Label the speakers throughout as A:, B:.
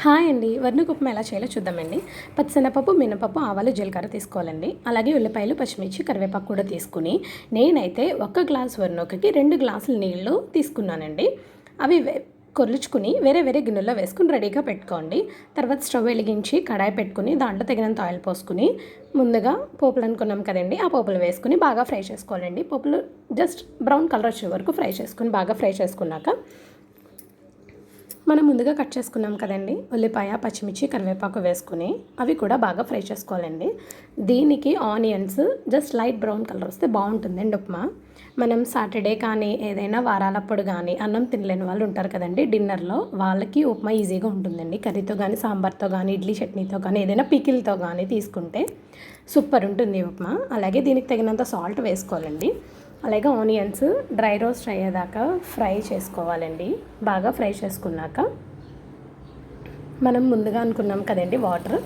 A: Hi అండి. వర్ణకుప్పం ఎలా చేయాలో చూద్దామండి. పచ్చనపప్పు మినపప్పు ఆవాలు జీలకర్ర తీసుకోవాలండి. అలాగే ఉల్లిపాయలు పచ్చిమిర్చి కరివేపాకు కూడా తీసుకుని నేనైతే ఒక గ్లాస్ వర్ణకకి రెండు గ్లాసుల నీళ్ళు తీసుకున్నానండి. అవి వే- వేరే వేరే గిన్నెలో వేసుకుని రెడీగా పెట్టుకోండి. తర్వాత స్టవ్ వెలిగించి కడాయి పెట్టుకుని దాంట్లో తగినంత ఆయిల్ పోసుకుని ముందుగా పోపులు అనుకున్నాం కదండి ఆ పోపులు వేసుకుని బాగా ఫ్రై చేసుకోవాలండి. పోపులు జస్ట్ బ్రౌన్ కలర్ వచ్చే వరకు ఫ్రై చేసుకుని బాగా ఫ్రై చేసుకున్నాక మనం ముందుగా కట్ చేసుకున్నాం కదండి. ఉల్లిపాయ పచ్చిమిర్చి కరివేపాకు వేసుకుని అవి కూడా బాగా ఫ్రై చేసుకోవాలండి. దీనికి onions just light brown colour వస్తే బాగుంటుందండి ఉప్మా. మనం సాటర్డే కానీ ఏదైనా వారాలప్పుడు కానీ అన్నం తినలేని వాళ్ళు ఉంటారు కదండి. డిన్నర్లో వాళ్ళకి ఉప్మా ఈజీగా ఉంటుందండి. కర్రీతో కానీ సాంబార్తో కానీ ఇడ్లీ చట్నీతో కానీ ఏదైనా పికిల్తో కానీ తీసుకుంటే సూపర్ ఉంటుంది ఉప్మా. అలాగే దీనికి తగినంత సాల్ట్ వేసుకోవాలండి. అలాగే ఆనియన్స్ డ్రై రోస్ట్ అయ్యేదాకా ఫ్రై చేసుకోవాలండి. బాగా ఫ్రై చేసుకున్నాక మనం ముందుగా అనుకున్నాం కదండి వాటర్.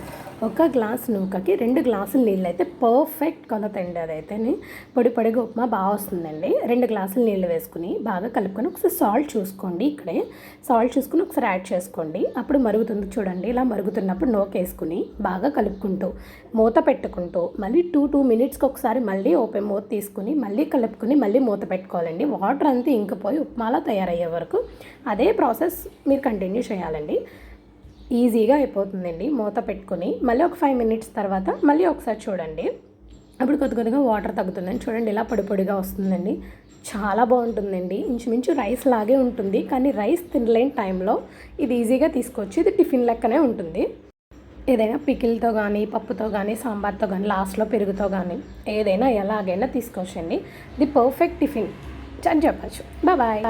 A: ఒక గ్లాస్ నూకకి రెండు గ్లాసులు నీళ్ళు అయితే పర్ఫెక్ట్ కొలత అండి అదైతేనే. పొడి పొడిగా ఉప్మా బాగా వస్తుందండి. రెండు గ్లాసులు నీళ్ళు వేసుకుని బాగా కలుపుకొని ఒకసారి సాల్ట్ చూసుకోండి ఇక్కడే. సాల్ట్ చూసుకుని ఒకసారి యాడ్ చేసుకోండి. అప్పుడు మరుగుతుంది చూడండి. ఇలా మరుగుతున్నప్పుడు నూక వేసుకుని బాగా కలుపుకుంటూ మూత పెట్టుకుంటూ మళ్ళీ టూ టూ మినిట్స్కి ఒకసారి మళ్ళీ ఓపెన్ మూత తీసుకుని మళ్ళీ కలుపుకుని మళ్ళీ మూత పెట్టుకోవాలండి. వాటర్ అంతా ఇంకిపోయి ఉప్మాలా తయారయ్యే వరకు. అదే ప్రాసెస్ మీరు కంటిన్యూ చేయాలండి. ఈజీగా అయిపోతుందండి. మూత పెట్టుకుని మళ్ళీ ఒక ఫైవ్ మినిట్స్ తర్వాత మళ్ళీ ఒకసారి చూడండి. అప్పుడు కొద్ది కొద్దిగా వాటర్ తగ్గుతుందని చూడండి ఇలా పొడి పొడిగా వస్తుందండి. చాలా బాగుంటుందండి. ఇంచుమించు రైస్ లాగే ఉంటుంది. కానీ రైస్ తినలేని టైంలో ఇది ఈజీగా తీసుకోవచ్చు. ఇది టిఫిన్ లెక్కనే ఉంటుంది. ఏదైనా పికిల్తో కానీ పప్పుతో కానీ సాంబార్తో కానీ లాస్ట్లో పెరుగుతో కానీ ఏదైనా ఎలాగైనా తీసుకోవచ్చండి. ది పర్ఫెక్ట్ టిఫిన్ అని చెప్పచ్చు. బాయ్